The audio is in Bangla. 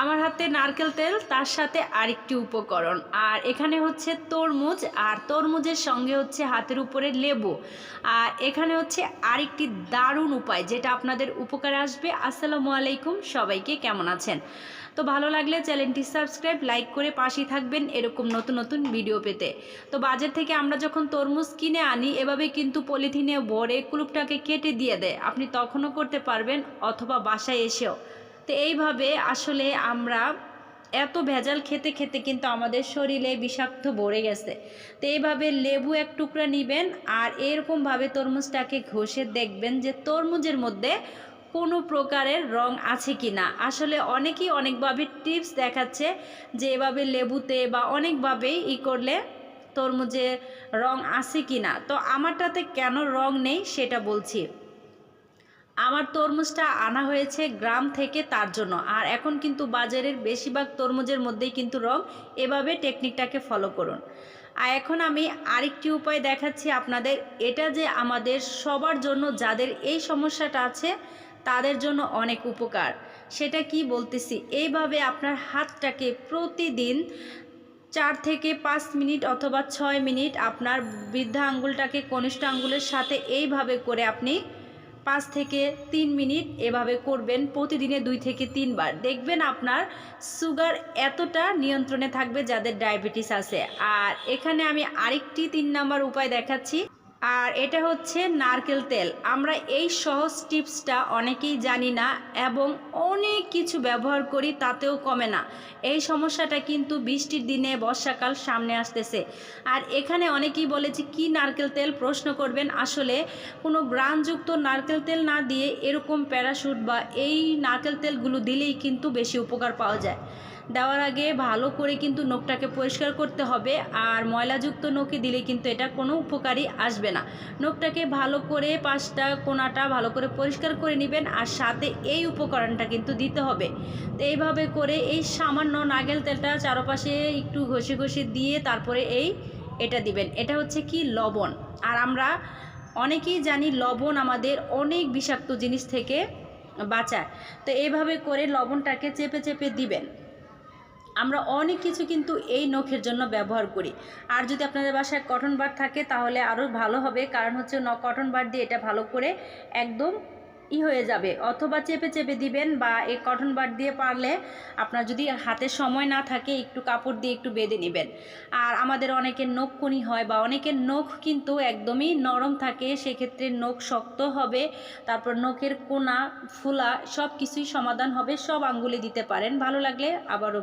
আমার হাতে নারকেল তেল, তার সাথে আরেকটি উপকরণ। আর এখানে হচ্ছে তরমুজ, আর তরমুজের সঙ্গে হচ্ছে হাতের উপরে লেবু। আর এখানে হচ্ছে আরেকটি দারুণ উপায়, যেটা আপনাদের উপকারে আসবে। আসসালামু আলাইকুম, সবাইকে কেমন আছেন? তো ভালো লাগলে চ্যানেলটি সাবস্ক্রাইব, লাইক করে পাশেই থাকবেন এরকম নতুন নতুন ভিডিও পেতে। তো বাজার থেকে আমরা যখন তরমুজ কিনে আনি, এভাবে কিন্তু পলিথিনে ভরে কুলুপটাকে কেটে দিয়ে দেয়। আপনি তখনও করতে পারবেন, অথবা বাসায় এসেও। তো এইভাবে আসলে আমরা এত ভেজাল খেতে খেতে কিন্তু আমাদের শরীরে বিষাক্ত ভরে গেছে। তো এইভাবে লেবু এক টুকরা নেবেন আর এরকমভাবে তরমুজটাকে ঘষে দেখবেন যে তরমুজের মধ্যে কোনো প্রকারের রং আছে কি না আসলে অনেকেই অনেকভাবে টিপস দেখাচ্ছে যে এভাবে লেবুতে বা অনেকভাবেই ই করলে তরমুজের রং আছে কি না তো আমারটাতে কেন রং নেই সেটা বলছি। আমার তরমুজটা আনা হয়েছে গ্রাম থেকে তার জন্য। আর এখন কিন্তু বাজারের বেশিরভাগ তরমুজের মধ্যেই কিন্তু রং। এভাবে টেকনিকটাকে ফলো করুন। আর এখন আমি আরেকটি উপায় দেখাচ্ছি আপনাদের। এটা যে আমাদের সবার জন্য যাদের এই সমস্যাটা আছে, তাদের জন্য অনেক উপকার। সেটা কি বলতেছি? এইভাবে আপনার হাতটাকে প্রতিদিন চার থেকে পাঁচ মিনিট অথবা ছয় মিনিট আপনার বৃদ্ধা আঙ্গুলটাকে কনিষ্ঠ আঙ্গুলের সাথে এইভাবে করে আপনি পাঁচ থেকে তিন মিনিট এভাবে করবেন, প্রতিদিনে দুই থেকে তিনবার। দেখবেন আপনার সুগার এতটা নিয়ন্ত্রণে থাকবে যাদের ডায়াবেটিস আছে। আর এখানে আমি আরেকটি তিন নাম্বার উপায় দেখাচ্ছি। আর এটা হচ্ছে নারকেল তেল। আমরা এই সহজ টিপসটা অনেকেই জানি না এবং অনেক কিছু ব্যবহার করি তাতেও কমে না। এই সমস্যাটা কিন্তু বৃষ্টির দিনে, বর্ষাকাল সামনে আসতেছে। আর এখানে অনেকেই বলেছে কি নারকেল তেল? প্রশ্ন করবেন, আসলে কোনো গ্রানযুক্ত নারকেল তেল না দিয়ে এরকম প্যারাশুট বা এই নারকেল তেলগুলো দিলেই কিন্তু বেশি উপকার পাওয়া যায়। দেওয়ার আগে ভালো করে কিন্তু নখটাকে পরিষ্কার করতে হবে আর ময়লাযুক্ত নখে দিলে কিন্তু এটা কোনো উপকারই আসবে না। নখটাকে ভালো করে পাঁচটা কোনাটা ভালো করে পরিষ্কার করে নেবেন আর সাথে এই উপকরণটা কিন্তু দিতে হবে। তো এইভাবে করে এই সামান্য নাগেল তেলটা চারপাশে একটু ঘষে ঘষে দিয়ে তারপরে এই এটা দিবেন। এটা হচ্ছে কি? লবণ। আর আমরা অনেকেই জানি লবণ আমাদের অনেক বিষাক্ত জিনিস থেকে বাঁচায়। তো এইভাবে করে লবণটাকে চেপে চেপে দিবেন। আমরা অনেক কিছু কিন্তু এই নখের জন্য ব্যবহার করি। আর যদি আপনাদের বাসায় কটন বার থাকে, তাহলে আরও ভালো হবে। কারণ হচ্ছে ন কটন বার দিয়ে এটা ভালো করে একদম ই হয়ে যাবে। অথবা চেপে চেপে দিবেন বা এই কটন বার দিয়ে পারলে আপনার যদি হাতে সময় না থাকে, একটু কাপড় দিয়ে একটু বেঁধে নেবেন। আর আমাদের অনেকের নখ কুনি হয় বা অনেকের নখ কিন্তু একদমই নরম থাকে, সেক্ষেত্রে নখ শক্ত হবে, তারপর নখের কোনা, ফুলা সব কিছুই সমাধান হবে, সব আঙ্গুলে দিতে পারেন। ভালো লাগলে আবারও